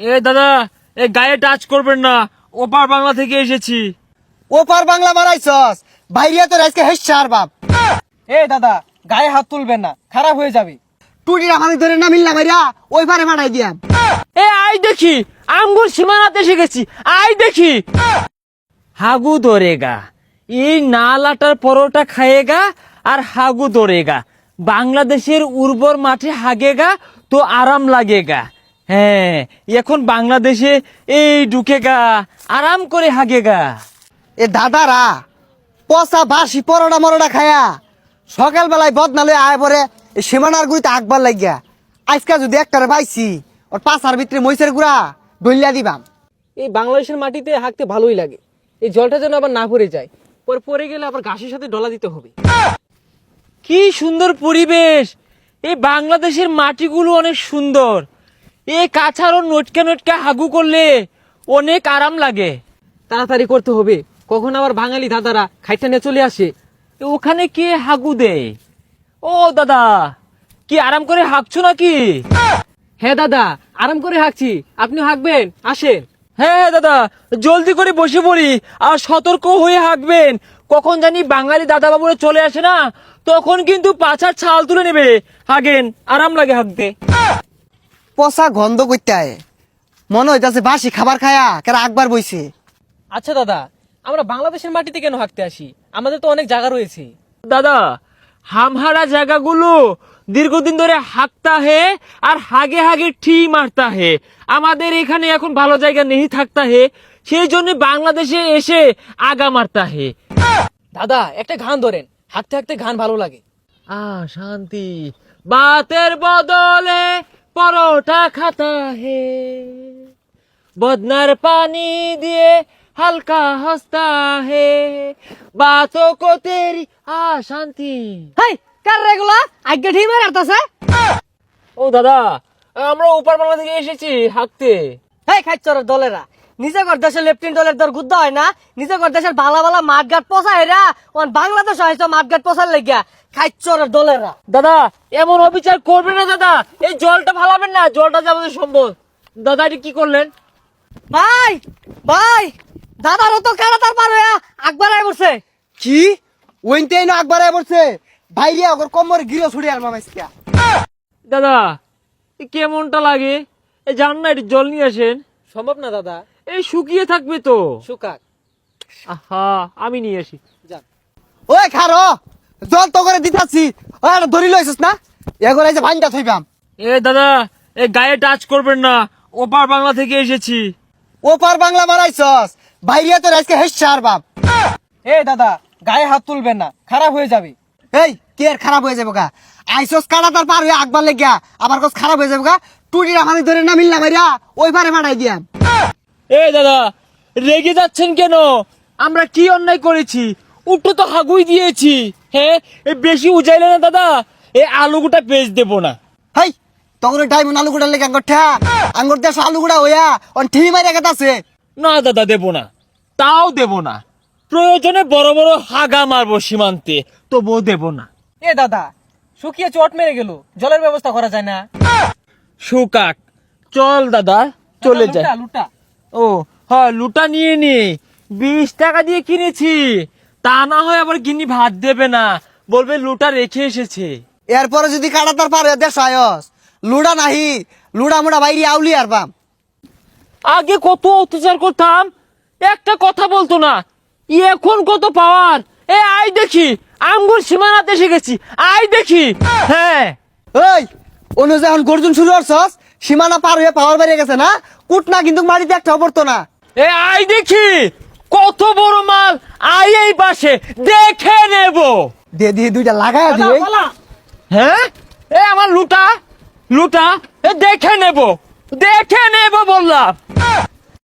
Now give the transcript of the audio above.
এ দাদা এ গায়ে টাচ করবেন না। ওপার বাংলা থেকে এসেছি। ওপার বাংলা মারাইছস বাইরিয়া তো আজকে হেসার বাপ। এ দাদা গায়ে হাত তুলবেন না খারাপ হয়ে যাবে। টুটির আমাদের ধরে না মিললা মাইরা ওই পারে মারাই দিয়াম এ আই দেখি আঙ্গুর সীমানাতে এসে গেছি আই দেখি। হাগু দরেগা এই নালাটার পরোটা খায়েগা আর হাগু দরেগা। বাংলাদেশের উর্বর মাঠে হাগেগা তো আরাম লাগেগা। হ্যাঁ এখন বাংলাদেশে এই ঢুকে গা আরাম করে হাগে গা। এ দাদারা পচা বাসি পরোটা মরোটা খায়া সকালবেলায় বদনালে আয় পরে এই সীমানার গুড়িতে আকবার লাগিয়া। আজকা যদি একটারে পাইছি ওর পাশার ভিতরে মহিষের গুড়া ডলিয়া দিবাম। এই বাংলাদেশের মাটিতে হাঁকতে ভালোই লাগে। এই জলটা যেন আবার না পড়ে যায়। পরে পড়ে গেলে আবার ঘাসের সাথে ডলা দিতে হবে। কি সুন্দর পরিবেশ! এই বাংলাদেশের মাটিগুলো অনেক সুন্দর। এই কাছাড়ও নটকে নটকে হাগু করলে অনেক আরাম লাগে। তাড়াতাড়ি করতে হবে। কখন আবার বাঙালি দাদারা খাইটা নিয়ে চলে আসে। ওখানে কে হাগু দেয় ও দাদা, কি আরাম করে হাঁকছো নাকি? হ্যাঁ দাদা, আরাম করে হাঁকছি আপনি হাঁকবেন আসেন। হ্যাঁ হ্যাঁ দাদা, জলদি করে বসে পড়ি আর সতর্ক হয়ে হাঁকবেন কখন জানি বাঙালি দাদা বাবুরা চলে আসে না, তখন কিন্তু পাছার ছাল তুলে নেবে। হাগেন, আরাম লাগে হাঁকতে পচা গন্ধ করতে আয়। মনে হইতাছে বাসি খাবার খায়া কেন আকবার বইছে। আচ্ছা দাদা আমরা বাংলাদেশের মাটিতে কেন হাঁকতে আসি? আমাদের তো অনেক জায়গা রয়েছে। দাদা হামহারা জায়গাগুলো দীর্ঘদিন ধরে হাঁকতা হে আর হাগে হাগে ঠি মারতা হে। আমাদের এখানে এখন ভালো জায়গা নেই থাকতা হে সেই জন্য বাংলাদেশে এসে আগা মারতা হে। দাদা একটা গান ধরেন। হাঁকতে হাঁকতে গান ভালো লাগে। আ শান্তি। বাতের বদলে পরোটা খাতা হে। বদনার পানি দিয়ে হালকা হস্তা হে। বাতো কো তেরি আ শান্তি হাই কার রেগুলা আজ্ঞা ঠিক মার আরতাছে? ও দাদা আমরা উপর বাংলা থেকে এসেছি হাঁকতে। হেই খাইছর দলেরা। নিজে কর দেশের লেফটেন্ট দলের দর গুদ্ধ হয় না? নিজে কর দেশের বালা বালা মাঠঘাট পচা হেরা ওন বাংলাদেশ হয়েছে মাঠঘাট পচার লেগিয়া। খাইছর দলেরা। দাদা এমন অবিচার করবেন না দাদা। এই জলটা ফালাবেন না জলটা যে আমাদের সম্ভব দাদা এটি কি করলেন? ভাই ভাই দাদারও তো কারাতার পার হইয়া আকবার আই বসে কি? ওইনতে না আকবার আয় পড়ছে? বাইরিয়া ওর কম্বর গিরো ছুড়ে আর মামাইছিয়া দাদা কেমনটা লাগে? এই জান না এটি জল নিয়ে আসেন। সম্ভব না দাদা। এই শুকিয়ে থাকবে তো। সুকাক আহা আমি নিয়ে আসি। যান ওই খারো জল তো করে দিতাছি। আর ধরি লইছিস না? এগোর এই যে ভাইনটা থইবাম। এ দাদা এ গায়ে টাচ করবেন না। ওপার বাংলা থেকে এসেছি। ওপার বাংলা মারাইছস। বাইরিয়া তো আজকে হেসার বাপ। এ দাদা গায়ে হাত তুলবেন না। খারাপ হয়ে যাবে। এই কে আর খারাপ হয়ে যাব গা আইসস কাটা তার পার হয়ে আকবার লেগিয়া। আবার কস খারাপ হয়ে যাব গা টুটির আমাদের ধরে না মিললা মাইরা ওই পারে মারাই দিয়াম। এ দাদা রেগে যাচ্ছেন কেন? আমরা কি অন্যায় করেছি? উল্টো তো হাগুই দিয়েছি। হ্যাঁ এ বেশি উজাইলে না দাদা এ আলুগুটা পেজ দেবো না। হেই তখন টাইম আলু গুড়া লেগে আঙ্গুর ঠা আঙ্গুর দেশ আলু গুড়া হইয়া অন ঠি মাইরা গেতাছে। না দাদা দেব না। তাও দেব না। প্রয়োজনে বড় বড় হাগা মারবো সীমান্তে তবুও দেব না। এ দাদা শুকিয়ে চট মেরে গেল। জলের ব্যবস্থা করা যায় না। সুকাক চল দাদা চলে যায় লুটা, লুটা। ও হ্যাঁ লুটা নিয়ে নি। বিশ টাকা দিয়ে কিনেছি। তা না হয় আবার গিনি ভাত দেবে না। বলবে লুটা রেখে এসেছে। এরপরে যদি কাটা তার পার দেশ আয়স। লুড়া নাহি লুড়া মুড়া বাইরে আউলি আর বাম। আগে কত অত্যাচার করতাম একটা কথা বলতো না। এখন কত পাওয়ার। এ আই দেখি আঙ্গুর সীমানাতে এসে গেছি। আই দেখি। হ্যাঁ। ওই অনু যখন গর্জন শুরু করছস সীমানা পার হয়ে পাওয়ার বাইরে গেছে না? কুট না কিন্তু মাটিতে একটা পড়তো না। এ আই দেখি কত বড় মাল। আই এই পাশে দেখে নেব। দে দিয়ে দুইটা লাগায় দিয়ে হ্যাঁ? এ আমার লুটা লুটা এ দেখে নেব। দেখে নেব বললাম।